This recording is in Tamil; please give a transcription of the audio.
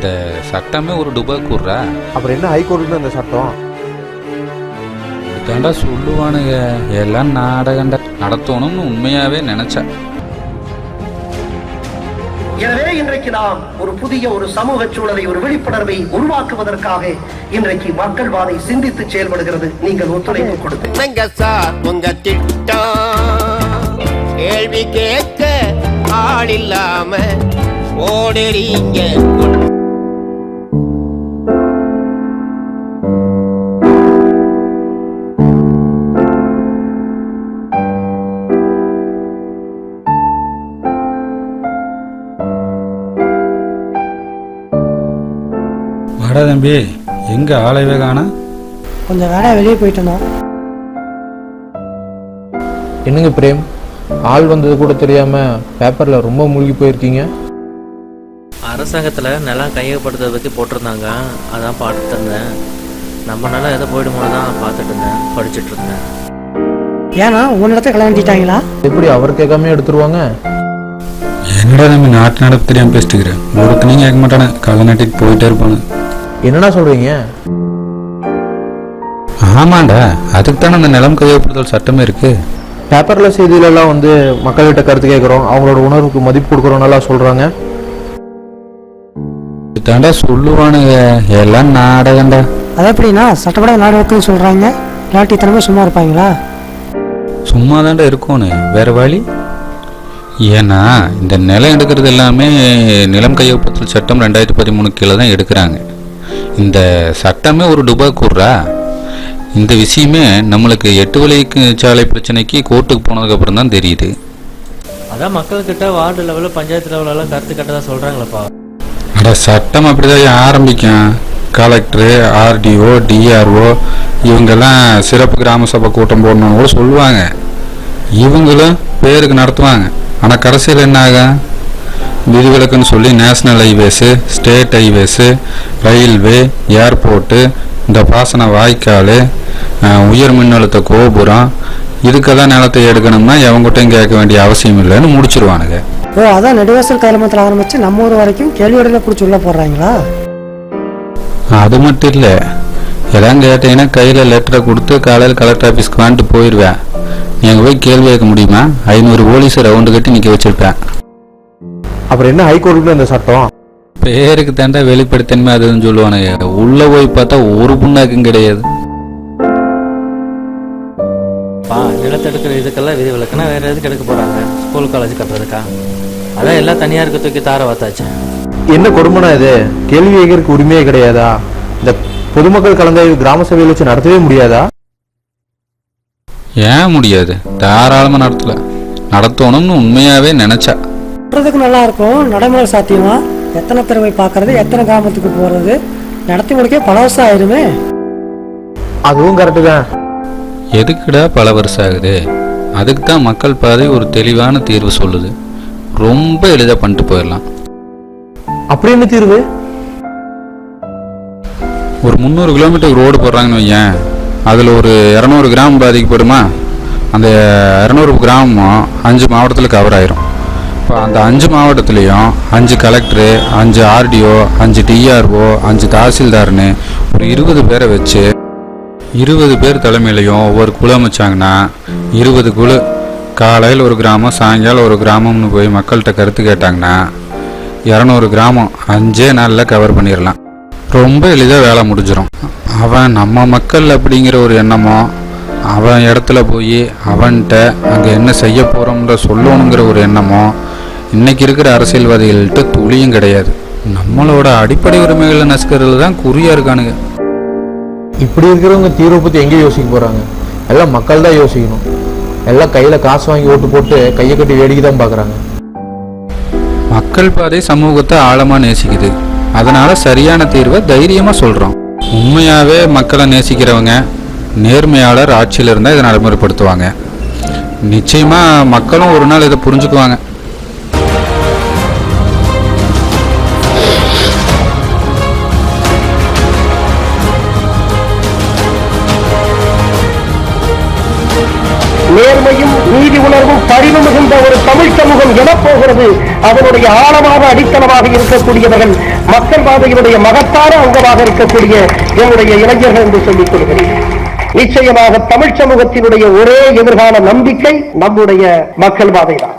இந்த சட்டமே ஒரு டுபாக்கூர்ரா அப்புறம் என்ன ஹைகோர்ட்டுன்னு அந்த சட்டம்? இதாண்டா சொல்லுவானுங்க. எல்லாம் நாடகண்டா நடத்தணும்னு உண்மையாவே நினைச்சேன். எனவே இன்றைக்கு நாம் ஒரு புதிய ஒரு சமூக சூழலை ஒரு விழிப்புணர்வை உருவாக்குவதற்காக இன்றைக்கு மக்கள் வாதை சிந்தித்து செயல்படுகிறது. நீங்கள் ஒத்துழைப்பு கொடுத்து. என்னங்க சார் உங்க திட்டம். கேள்வி கேட்க ஆள் இல்லாம ஓடுறீங்க. வாடா தம்பி எங்க ஆளையவே காணா கொஞ்சம் வேலையாக வெளியே போயிட்டேண்ணா என்னங்க பிரேம்? ஆள் வந்தது கூட தெரியாம பேப்பர்ல ரொம்ப மூழ்கி போயிருக்கீங்க. அரசாங்கத்தில் நிலம் கையகப்படுத்துறதை பற்றி போட்டிருந்தாங்க. அதான் பார்த்துட்டு இருந்தேன். நம்ம நிலம் எதை போயிடுமோ தான் பார்த்துட்டு இருந்தேன் படிச்சுட்டு இருந்தேன். ஏன்னா உன் இடத்த கல்யாணிட்டாங்களா எப்படி அவர் கேட்காம எடுத்துருவாங்க? என்னடா தம்பி நாட்டு நடப்பு தெரியாம பேசிட்டுக்கிறேன் ஒருத்தனையும் கேட்க மாட்டானே நட்டிட்டு போயிட்டே இருப்பானு. என்னடா சொல்றீங்க? ஆமாண்டா அதுக்கு தானே அந்த நிலம் கையப்படுத்தல் சட்டமே இருக்கு. பேப்பர்ல செய்தியிலலாம் வந்து மக்கள்கிட்ட கருத்து கேட்குறோம் அவங்களோட உணர்வுக்கு மதிப்பு கொடுக்குறோம் நல்லா சொல்றாங்க. இதாண்டா சொல்லுவானுங்க. எல்லாம் நாடகண்டா அது எப்படின்னா சட்டப்பட நாடகத்துன்னு சொல்கிறாங்க இல்லாட்டி இத்தனை சும்மா இருப்பாங்களா? சும்மா தாண்டா இருக்கணும் வேற வழி? ஏன்னா இந்த நிலம் எடுக்கிறது எல்லாமே நிலம் கையொப்பத்தல் சட்டம் ரெண்டாயிரத்தி பதிமூணு கீழே தான் எடுக்கிறாங்க. இந்த சட்டமே ஒரு டுபாக்கூர்ரா இந்த விஷயமே நம்மளுக்கு எட்டு வழிக்கு சாலை பிரச்சனைக்கு கோர்ட்டுக்கு போனதுக்கப்புறம் தான் தெரியுது. அதான் மக்கள்கிட்ட வார்டு லெவலில் பஞ்சாயத்து லெவலெல்லாம் கருத்து கட்டதாக சொல்கிறாங்களப்பா அட சட்டம் அப்படிதான் ஆரம்பிக்கும். கலெக்டரு ஆர்டிஓ டிஆர்ஓ இவங்கெல்லாம் சிறப்பு கிராம சபை கூட்டம் போடணும்னு கூட சொல்லுவாங்க. இவங்களும் பேருக்கு நடத்துவாங்க. ஆனால் கடைசியில் என்ன ஆகும்? விதிவிலக்குன்னு சொல்லி national highways state highways railway airport இந்த பாசன வாய்க்கால் உயர் மின்னழுத்த கோபுரம் இதுக்கெல்லாம் நிலத்தை எடுக்கணும்னா எவங்கிட்டையும் கேட்க வேண்டிய அவசியம் இல்லைன்னு முடிச்சிருவானுங்க. ஓ அதான் நெடுவாசல் கிளம்பத்தில் ஆரம்பிச்சு நம்ம ஊர் வரைக்கும் கேள்வியோட பிடிச்சி உள்ள போடுறாங்களா? அது மட்டும் இல்லை. எல்லாம் கேட்டீங்கன்னா கையில் லெட்டரை கொடுத்து காலையில் கலெக்டர் ஆஃபீஸ்க்கு வந்துட்டு போயிடுவேன் நீங்கள் போய் கேள்வி கேட்க முடியுமா? ஐநூறு போலீஸ் ரவுண்டு கட்டி நிற்க வச்சிருப்பேன். அப்புறம் என்ன ஹைகோர்ட்டுன்னு அந்த சட்டம்? பேருக்கு தாண்டா வெளிப்படுத்தன்மை அதுன்னு சொல்லுவானுங்க. உள்ளே போய் பார்த்தா ஒரு புண்ணாக்கும் கிடையாது. பா நிலத்தை எடுக்கிற இதுக்கெல்லாம் விதி விலக்குனா வேறு எதுக்கு எடுக்க போகிறாங்க ஸ்கூல் காலேஜ் கட்டுறதுக்கா? அதான் எல்லாம் தனியாருக்கு தூக்கி தார வாத்தாச்சு என்ன கொடுமைனா இது? கேள்வி கேட்கறதுக்கு உரிமையே கிடையாதா? இந்த பொதுமக்கள் கலந்தாய்வு கிராம சபையில் வச்சு நடத்தவே முடியாதா? ஏன் முடியாது? தாராளமாக நடத்தல. நடத்தணும்னு உண்மையாகவே நினச்சா. சொல்கிறதுக்கு நல்லா இருக்கும் நடைமுறை சாத்தியமா? எத்தனை போய் பார்க்கறது எத்தனை கிராமத்துக்கு போகிறது நடத்தி முடிக்க பல வருஷம் ஆயிருமே. அதுவும் கரெக்டு தான். எதுக்குடா பல வருஷம் ஆகுது? அதுக்கு தான் மக்கள் பாதை ஒரு தெளிவான தீர்வு சொல்லுது. ரொம்ப எளிதாக பண்ணிட்டு போயிடலாம். அப்படி என்ன தீர்வு? ஒரு முந்நூறு கிலோமீட்டர் ரோடு போடுறாங்கன்னு வையேன். அதில் ஒரு இரநூறு கிராமம் பாதிக்கப்படுமா? அந்த இரநூறு கிராமம் அஞ்சு மாவட்டத்தில் கவர் ஆயிரும். இப்போ அந்த அஞ்சு மாவட்டத்துலேயும் அஞ்சு கலெக்டரு அஞ்சு ஆர்டிஓ அஞ்சு டிஆர்ஓ அஞ்சு தாசில்தார்னு ஒரு இருபது பேரை வச்சு இருபது பேர் தலைமையிலையும் ஒவ்வொரு குழு அமைச்சாங்கன்னா இருபது குழு காலையில் ஒரு கிராமம் சாயங்காலம் ஒரு கிராமம்னு போய் மக்கள்கிட்ட கருத்து கேட்டாங்கன்னா இரநூறு கிராமம் அஞ்சே நாளில் கவர் பண்ணிடலாம் ரொம்ப எளிதாக வேலை முடிஞ்சிடும் அவன் நம்ம மக்கள் அப்படிங்கிற ஒரு எண்ணமோ அவன் இடத்துல போய் அவன்கிட்ட அங்கே என்ன செய்ய போகிறோம்ன்ற சொல்லணுங்கிற ஒரு எண்ணமோ இன்னைக்கு இருக்கிற அரசியல்வாதிகள்கிட்ட துளியும் கிடையாது. நம்மளோட அடிப்படை உரிமைகளை நசுக்கிறதுல தான் குறியா இருக்கானுங்க. இப்படி இருக்கிறவங்க தீர்வை பற்றி எங்கே யோசிக்க போகிறாங்க எல்லாம் மக்கள் தான் யோசிக்கணும். எல்லாம் கையில் காசு வாங்கி ஓட்டு போட்டு கையை கட்டி வேடிக்கை தான் பார்க்குறாங்க. மக்கள் பாதை சமூகத்தை ஆழமா நேசிக்குது. அதனால சரியான தீர்வை தைரியமா சொல்றோம். உண்மையாவே மக்களை நேசிக்கிறவங்க நேர்மையாளர் ஆட்சியில் இருந்தால் இதை நடைமுறைப்படுத்துவாங்க. நிச்சயமா மக்களும் ஒரு நாள் இதை புரிஞ்சுக்குவாங்க. நேர்மையும் நீதி உணர்வும் பரிவு மிகுந்த ஒரு தமிழ் சமூகம் எழப்போகிறது அதனுடைய ஆழமாக அடித்தளமாக இருக்கக்கூடியவர்கள் மக்கள் பாதையினுடைய மகத்தான அங்கமாக இருக்கக்கூடிய என்னுடைய இளைஞர்கள் என்று சொல்லிக் கொள்கிறேன். நிச்சயமாக தமிழ் சமூகத்தினுடைய ஒரே எதிர்கால நம்பிக்கை நம்முடைய மக்கள் பாதைதான்